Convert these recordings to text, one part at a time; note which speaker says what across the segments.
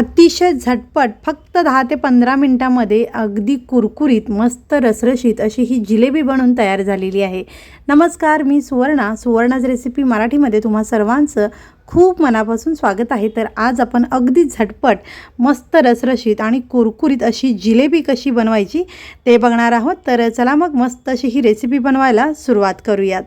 Speaker 1: अतिशय झटपट फक्त दहा ते पंधरा मिनटामध्ये अगदी कुरकुरीत मस्त रसरशीत अशी ही जिलेबी बनवून तयार झालेली आहे. नमस्कार मी सुवर्णा. सुवर्णाज रेसिपी मराठीमध्ये तुम्हा सर्वांचं खूप मनापासून स्वागत आहे. तर आज आपण अगदी झटपट मस्त रसरशीत आणि कुरकुरीत अशी जिलेबी कशी बनवायची ते बघणार आहोत. तर चला मग मस्त अशी ही रेसिपी बनवायला सुरुवात करूयात.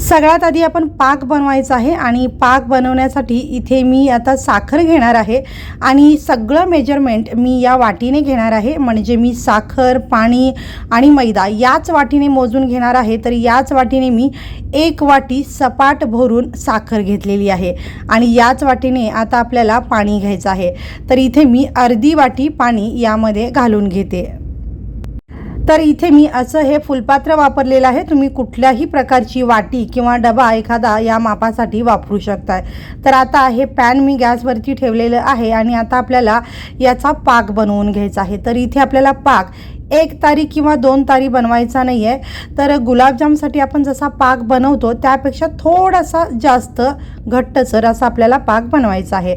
Speaker 1: सगळ्यात आधी आपण पाक बनवायचा आहे आणि पाक बनवण्यासाठी इथे मी आता साखर घेणार आहे आणि सगळं मेजरमेंट मी या वाटीने घेणार आहे. म्हणजे मी साखर पाणी आणि मैदा याच वाटीने मोजून घेणार आहे. तर याच वाटीने मी एक वाटी सपाट भरून साखर घेतलेली आहे आणि याच वाटीने आता आपल्याला पाणी घ्यायचं आहे. तर इथे मी अर्धी वाटी पाणी यामध्ये घालून घेते. तर इथे मी असं हे फुलपात्र वापरलेलं आहे. तुम्ही कुठल्याही प्रकारची वाटी किंवा डबा एखादा या मापासाठी वापरू शकताय. तर आता हे पॅन मी गॅसवरती ठेवलेलं आहे आणि आता आपल्याला याचा पाक बनवून घ्यायचा आहे. तर इथे आपल्याला पाक एक तारी किंवा दोन तारी बनवायचा नाही आहे तर गुलाबजामसाठी आपण जसा पाक बनवतो त्यापेक्षा थोडासा जास्त घट्टसर असा आपल्याला पाक बनवायचा आहे.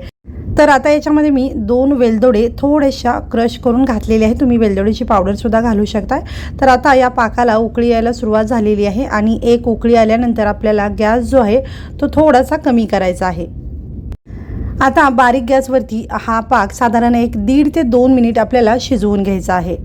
Speaker 1: तर आता याच्यामध्ये मी दोन वेलदोडे थोड्याशा क्रश करून घातलेले आहे तुम्ही वेलदोडेची पावडरसुद्धा घालू शकता तर आता या पाकाला उकळी यायला सुरुवात झालेली आहे आणि एक उकळी आल्यानंतर आपल्याला गॅस जो आहे तो थोडासा कमी करायचा आहे. आता बारीक गॅसवरती हा पाक साधारण एक दीड ते दोन मिनिट आपल्याला शिजवून घ्यायचा आहे.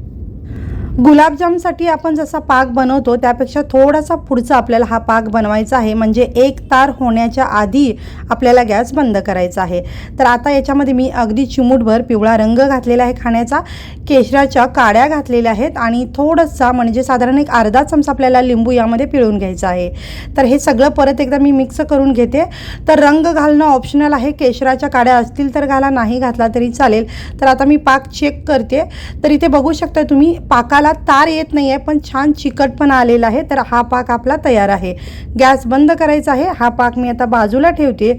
Speaker 1: गुलाबजामसाठी आपण जसा पाक बनवतो त्यापेक्षा थोडासा पुढचा आपल्याला हा पाक बनवायचा आहे. म्हणजे एक तार होण्याच्या आधी आपल्याला गॅस बंद करायचा आहे. तर आता याच्यामध्ये मी अगदी चिमूटभर पिवळा रंग घातलेला आहे खाण्याचा केशराच्या काड्या घातलेल्या आहेत आणि थोडंसा म्हणजे साधारण एक अर्धा चमचा आपल्याला लिंबू यामध्ये पिळून घ्यायचा आहे. तर हे सगळं परत एकदा मी मिक्स करून घेते. तर रंग घालणं ऑप्शनल आहे. केशराच्या काड्या असतील तर घाला नाही घातला तरी चालेल. तर आता मी पाक चेक करते. तर इथे बघू शकता तुम्ही पाकाला तार येत नाही आहे पण छान चिकटपणा आलेला आहे तर हा पाक आपला तयार आहे. गॅस बंद करायचा आहे हा पाक मी आता बाजूला ठेवते.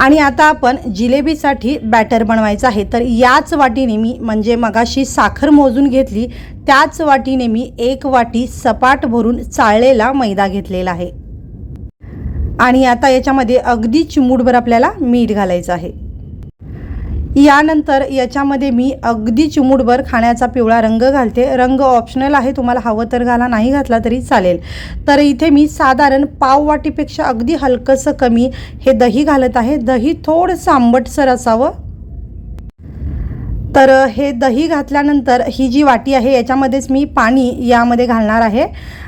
Speaker 1: आणि आता आपण जिलेबीसाठी बॅटर बनवायचं आहे. तर याच वाटीने मी म्हणजे मगाशी साखर मोजून घेतली त्याच वाटीने मी एक वाटी सपाट भरून चाळलेला मैदा घेतलेला आहे. आणि आता याच्यामध्ये अगदी चिमूटभर आपल्याला मीठ घालायचं आहे. यानंतर याच्यामध्ये मी अगदी चिमूटभर खाण्याचा पिवळा रंग घालते. रंग ऑप्शनल आहे तुम्हाला हवं तर घाला नाही घातला तरी चालेल. तर इथे मी साधारण पाव वाटीपेक्षा अगदी हलकंसं कमी हे दही घालत आहे. दही थोडंसं आंबटसर असावं. तर हे दही घातल्यानंतर ही जी वाटी आहे याच्यामध्येच मी पाणी यामध्ये घालणार आहे.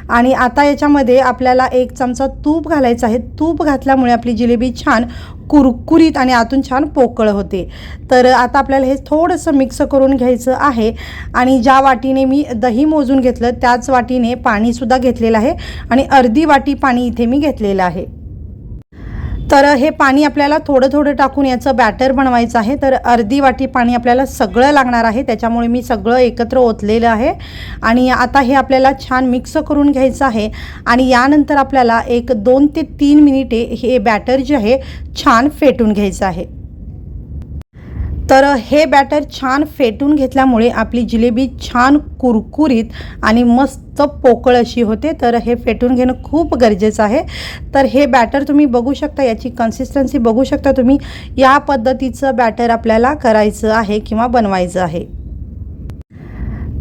Speaker 1: आणि आता याच्यामध्ये आपल्याला एक चमचा तूप घालायचं आहे. तूप घातल्यामुळे आपली जिलेबी छान कुरकुरीत आणि आतून छान पोकळ होते. तर आता आपल्याला हे थोडंसं मिक्स करून घ्यायचं आहे. आणि ज्या वाटीने मी दही मोजून घेतलं त्याच वाटीने पाणीसुद्धा घेतलेलं आहे. आणि अर्धी वाटी पाणी इथे मी घेतलेलं आहे. तर हे पाणी आपल्याला थोडं थोडं टाकून याचं बॅटर बनवायचं आहे. तर अर्धी वाटी पाणी आपल्याला सगळं लागणार आहे. त्याच्यामुळे मी सगळं एकत्र ओतलेलं आहे. आणि आता हे आपल्याला छान मिक्स करून घ्यायचं आहे. आणि यानंतर आपल्याला एक दोन ते तीन मिनिटे हे बॅटर जे आहे छान फेटून घ्यायचं आहे. तर हे बॅटर छान फेटून घेतल्यामुळे आपली जिलेबी छान कुरकुरीत आणि मस्त पोकळ अशी होते. तर हे फेटून घेणं खूप गरजेचं आहे. तर हे बॅटर तुम्ही बघू शकता याची कन्सिस्टन्सी बघू शकता तुम्ही. या पद्धतीचं बॅटर आपल्याला करायचं आहे किंवा बनवायचं आहे.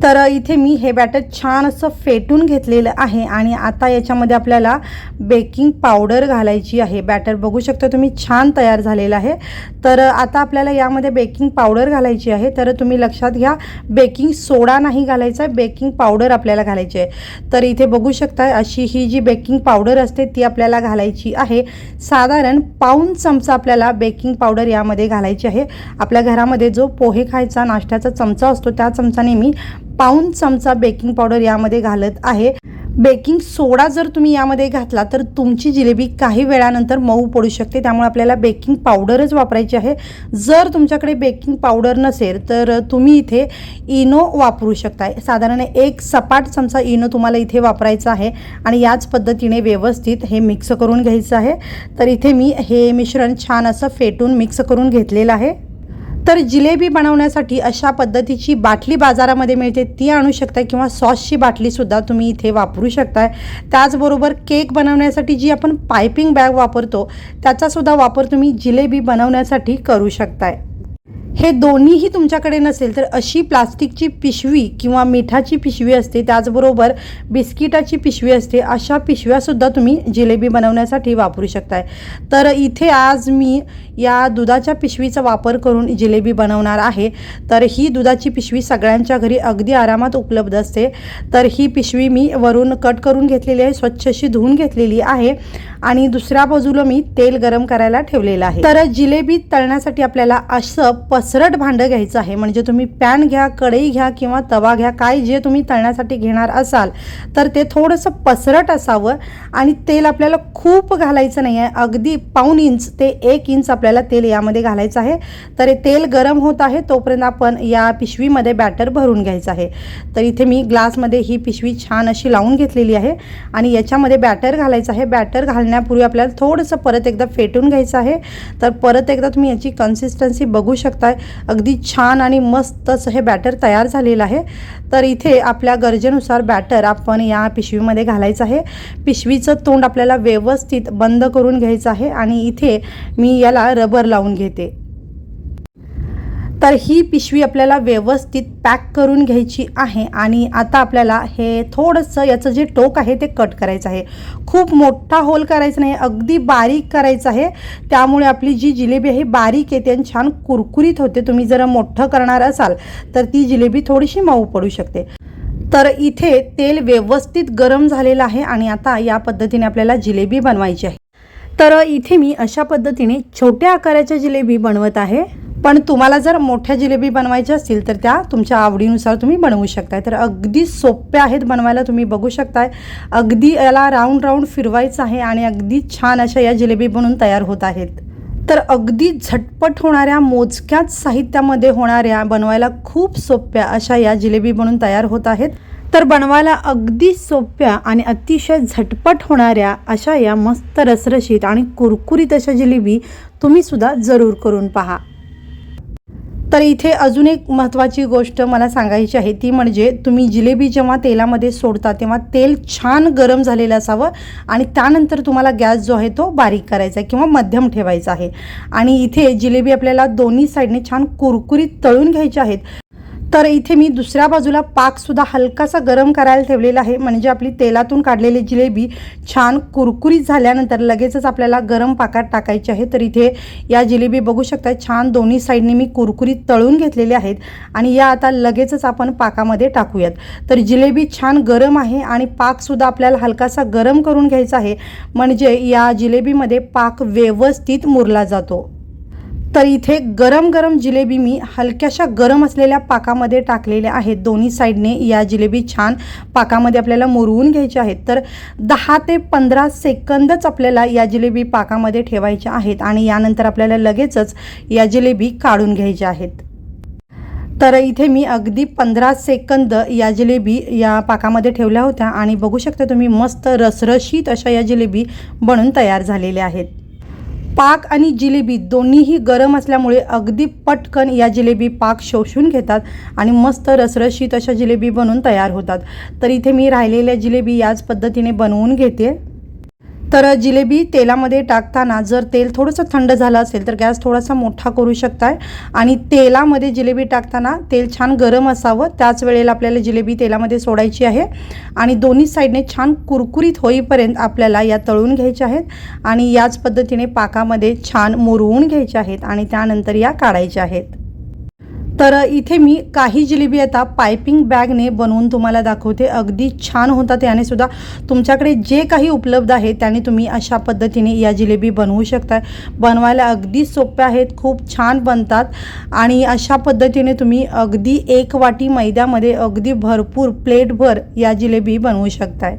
Speaker 1: तर इथे मी हे बॅटर छान असं फेटून घेतलेलं आहे आणि आता याच्यामध्ये आपल्याला बेकिंग पावडर घालायची आहे. बॅटर बघू शकता तुम्ही छान तयार झालेलं आहे. तर आता आपल्याला यामध्ये बेकिंग पावडर घालायची आहे. तर तुम्ही लक्षात घ्या बेकिंग सोडा नाही घालायचा आहे बेकिंग पावडर आपल्याला घालायची आहे. तर इथे बघू शकता अशी ही जी बेकिंग पावडर असते ती आपल्याला घालायची आहे. साधारण पाऊन चमचा आपल्याला बेकिंग पावडर यामध्ये घालायची आहे. आपल्या घरामध्ये जो पोहे खायचा नाश्त्याचा चमचा असतो त्या चमचाने मी पाऊन चमचा बेकिंग पावडर यामध्ये घालत आहे. बेकिंग सोडा जर तुम्ही यामध्ये घातला तर तुमची जिलेबी काही वेळानंतर मऊ पडू शकते. त्यामुळे आपल्याला बेकिंग पावडरच वापरायची आहे. जर तुमच्याकडे बेकिंग पावडर नसेल तर तुम्ही इथे इनो वापरू शकताय. साधारण एक सपाट चमचा इनो तुम्हाला इथे वापरायचा आहे आणि याच पद्धतीने व्यवस्थित हे मिक्स करून घ्यायचं आहे. तर इथे मी हे मिश्रण छान असं फेटून मिक्स करून घेतलेलं आहे. तर जिलेबी बनवण्यासाठी अशा पद्धतीची बाटली बाजारामध्ये मिळते. ती आणू शकता किंवा सॉसची बाटलीसुद्धा तुम्ही इथे वापरू शकताय. त्याचबरोबर केक बनवण्यासाठी जी आपण पायपिंग बॅग वापरतो त्याचासुद्धा वापर तुम्ही जिलेबी बनवण्यासाठी करू शकताय. हे दोन्हीही तुमच्याकडे नसेल तर अशी प्लास्टिकची पिशवी किंवा मिठाची पिशवी असते त्याचबरोबर बिस्किटाची पिशवी असते अशा पिशव्यासुद्धा तुम्ही जिलेबी बनवण्यासाठी वापरू शकताय. तर इथे आज मी या दुधाच्या पिशवीचा वापर करून जिलेबी बनवणार आहे. तर ही दुधाची पिशवी सगळ्यांच्या घरी अगदी आरामात उपलब्ध असते. तर ही पिशवी मी वरून कट करून घेतलेली आहे स्वच्छ अशी धुवून घेतलेली आहे आणि दुसऱ्या बाजूला मी तेल गरम करायला ठेवलेलं आहे. तर जिलेबी तळण्यासाठी आपल्याला असं पसरट भांडं घ्यायचं आहे. म्हणजे तुम्ही पॅन घ्या कढई घ्या किंवा तवा घ्या काय जे तुम्ही तळण्यासाठी घेणार असाल तर ते थोडंसं पसरट असावं आणि तेल आपल्याला खूप घालायचं नाही आहे. अगदी पाऊन इंच ते एक इंच आपल्याला तेल यामध्ये घालायचं आहे. तर हे तेल गरम होत आहे तोपर्यंत आपण या पिशवीमध्ये बॅटर भरून घ्यायचं आहे. तर इथे मी ग्लासमध्ये ही पिशवी छान अशी लावून घेतलेली आहे आणि याच्यामध्ये बॅटर घालायचं आहे. बॅटर घालण्यापूर्वी आपल्याला थोडंसं परत एकदा फेटून घ्यायचं आहे. तर परत एकदा तुम्ही याची कन्सिस्टन्सी बघू शकता. अगदी छान आणि मस्त असं हे बॅटर तयार झालेलं आहे. तर इथे आपल्या गरजेनुसार बॅटर आपण या पिशवीमध्ये घालायचं आहे. पिशवीचं तोंड आपल्याला व्यवस्थित बंद करून घ्यायचं आहे आणि इथे मी याला रबर लावून घेते. तर ही पिशवी आपल्याला व्यवस्थित पॅक करून घ्यायची आहे आणि आता आपल्याला हे थोडंसं याचं जे टोक आहे ते कट करायचं आहे. खूप मोठा होल करायचा नाही अगदी बारीक करायचं आहे. त्यामुळे आपली जी जिलेबी आहे बारीक येते आणि छान कुरकुरीत होते. तुम्ही जर मोठं करणार असाल तर ती जिलेबी थोडीशी मऊ पडू शकते. तर इथे तेल व्यवस्थित गरम झालेलं आहे आणि आता या पद्धतीने आपल्याला जिलेबी बनवायची आहे. तर इथे मी अशा पद्धतीने छोट्या आकाराच्या जिलेबी बनवत आहे. पण तुम्हाला जर मोठ्या जिलेबी बनवायच्या असतील तर त्या तुमच्या आवडीनुसार तुम्ही बनवू शकताय. तर अगदी सोप्या आहेत बनवायला तुम्ही बघू शकताय. अगदी याला राऊंड राऊंड फिरवायचं आहे आणि अगदी छान अशा या जिलेबी बनून तयार होत आहेत. तर अगदी झटपट होणाऱ्या मोजक्याच साहित्यामध्ये होणाऱ्या बनवायला खूप सोप्या अशा या जिलेबी बनून तयार होत आहेत. तर बनवायला अगदी सोप्या आणि अतिशय झटपट होणाऱ्या अशा या मस्त रसरशीत आणि कुरकुरीत अशा जिलेबी तुम्ही सुद्धा जरूर करून पहा. तर इथे अजून एक महत्त्वाची गोष्ट मला सांगायची आहे ती म्हणजे तुम्ही जिलेबी जेव्हा तेलामध्ये सोडता तेव्हा तेल छान गरम झालेलं असावं आणि त्यानंतर तुम्हाला गॅस जो आहे तो बारीक करायचा आहे किंवा मध्यम ठेवायचा आहे. आणि इथे जिलेबी आपल्याला दोन्ही साईडने छान कुरकुरीत तळून घ्यायच्या आहेत. तर इथे मी दुसऱ्या बाजूला पाकसुद्धा हलकासा गरम करायला ठेवलेला आहे. म्हणजे आपली तेलातून काढलेली जिलेबी छान कुरकुरीत झाल्यानंतर लगेचच आपल्याला गरम पाकात टाकायची आहे. तर इथे या जिलेबी बघू शकता छान दोन्ही साईडने मी कुरकुरीत तळून घेतलेले आहेत आणि या आता लगेचच आपण पाकामध्ये टाकूयात. तर जिलेबी छान गरम आहे आणि पाकसुद्धा आपल्याला हलकासा गरम करून घ्यायचा आहे. म्हणजे या जिलेबीमध्ये पाक व्यवस्थित मुरला जातो. तर इथे गरम गरम जिलेबी मी हलक्याशा गरम असलेल्या पाकामध्ये टाकलेल्या आहेत. दोन्ही साईडने या जिलेबी छान पाकामध्ये आपल्याला मुरवून घ्यायच्या आहेत. तर दहा ते पंधरा सेकंदच आपल्याला या जिलेबी पाकामध्ये ठेवायच्या आहेत आणि यानंतर आपल्याला लगेचच या जिलेबी काढून घ्यायच्या आहेत. तर इथे मी अगदी पंधरा सेकंद या जिलेबी या पाकामध्ये ठेवल्या होत्या आणि बघू शकता तुम्ही मस्त रसरशीत अशा या जिलेबी बनून तयार झालेल्या आहेत. पाक आणि जिलेबी दोन्हीही गरम असल्यामुळे अगदी पटकन या जिलेबी पाक शोषून घेतात आणि मस्त रसरशीत अशा जिलेबी बनवून तयार होतात. तर इथे मी राहिलेल्या जिलेबी याच पद्धतीने बनवून घेते. तर जिलेबी तेलामध्ये टाकताना जर तेल थोडंसं थंड झालं असेल तर गॅस थोडासा मोठा करू शकताय. आणि तेलामध्ये जिलेबी टाकताना तेल छान गरम असावं. त्याच वेळेला आपल्याला जिलेबी तेलामध्ये सोडायची आहे. आणि दोन्ही साईडने छान कुरकुरीत होईपर्यंत आपल्याला या तळून घ्यायच्या आहेत. आणि याच पद्धतीने पाकामध्ये छान मुरवून घ्यायच्या आहेत. आणि त्यानंतर या काढायच्या आहेत. तर इथे मी काही जिलेबी आता पायपिंग बॅगने बनवून तुम्हाला दाखवते. अगदी छान होतात याने सुद्धा. तुमच्याकडे जे काही उपलब्ध आहे त्याने तुम्ही अशा पद्धतीने या जिलेबी बनवू शकताय. बनवायला अगदी सोप्या आहेत खूप छान बनतात. आणि अशा पद्धतीने तुम्ही अगदी एक वाटी मैद्यामध्ये अगदी भरपूर प्लेटभर या जिलेबी बनवू शकताय.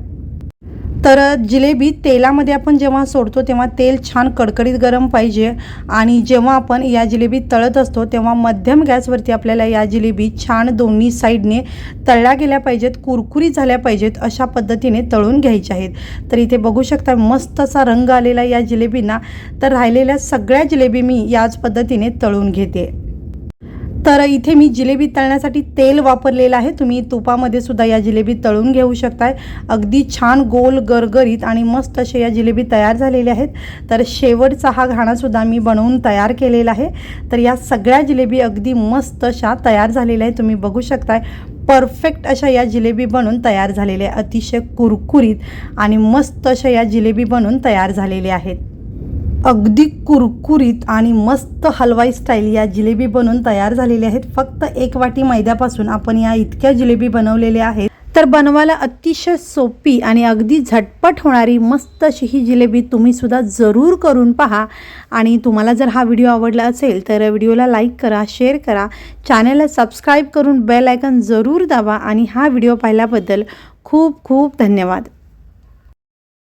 Speaker 1: तर जिलेबी तेलामध्ये आपण जेव्हा सोडतो तेव्हा तेल छान कडकडीत गरम पाहिजे. आणि जेव्हा आपण या जिलेबी तळत असतो तेव्हा मध्यम गॅसवरती आपल्याला या जिलेबी छान दोन्ही साईडने तळल्या गेल्या पाहिजेत कुरकुरीत झाल्या पाहिजेत अशा पद्धतीने तळून घ्यायच्या आहेत. तर इथे बघू शकता मस्त असा रंग आलेला या जिलेबींना. तर राहिलेल्या सगळ्या जिलेबी मी याच पद्धतीने तळून घेते. तर इथे मी जिलेबी तळण्यासाठी तेल वापरलेलं आहे. तुम्ही तुपामध्ये सुद्धा या जिलेबी तळून घेऊ शकताय. अगदी छान गोल गरगरीत आणि मस्त असे या जिलेबी तयार झालेल्या आहेत. तर शेवटचा हा घाणासुद्धा मी बनवून तयार केलेला आहे. तर या सगळ्या जिलेबी अगदी मस्त अशा तयार झालेल्या आहेत. तुम्ही बघू शकताय. परफेक्ट अशा या जिलेबी बनून तयार झालेल्या आहे अतिशय कुरकुरीत आणि मस्त अशा या जिलेबी बनून तयार झालेल्या आहेत. अगदी कुरकुरीत आणि मस्त हलवाई स्टाईल या जिलेबी बनवून तयार झालेल्या आहेत. फक्त एक वाटी मैद्यापासून आपण या इतक्या जिलेबी बनवलेल्या आहेत. तर बनवायला अतिशय सोपी आणि अगदी झटपट होणारी मस्त अशी ही जिलेबी तुम्ही सुद्धा जरूर करून पहा. आणि तुम्हाला जर हा व्हिडिओ आवडला असेल तर व्हिडिओला लाईक करा शेअर करा. चॅनलला सबस्क्राईब करून बेल आयकन जरूर दाबा. आणि हा व्हिडिओ पाहिल्याबद्दल खूप खूप धन्यवाद.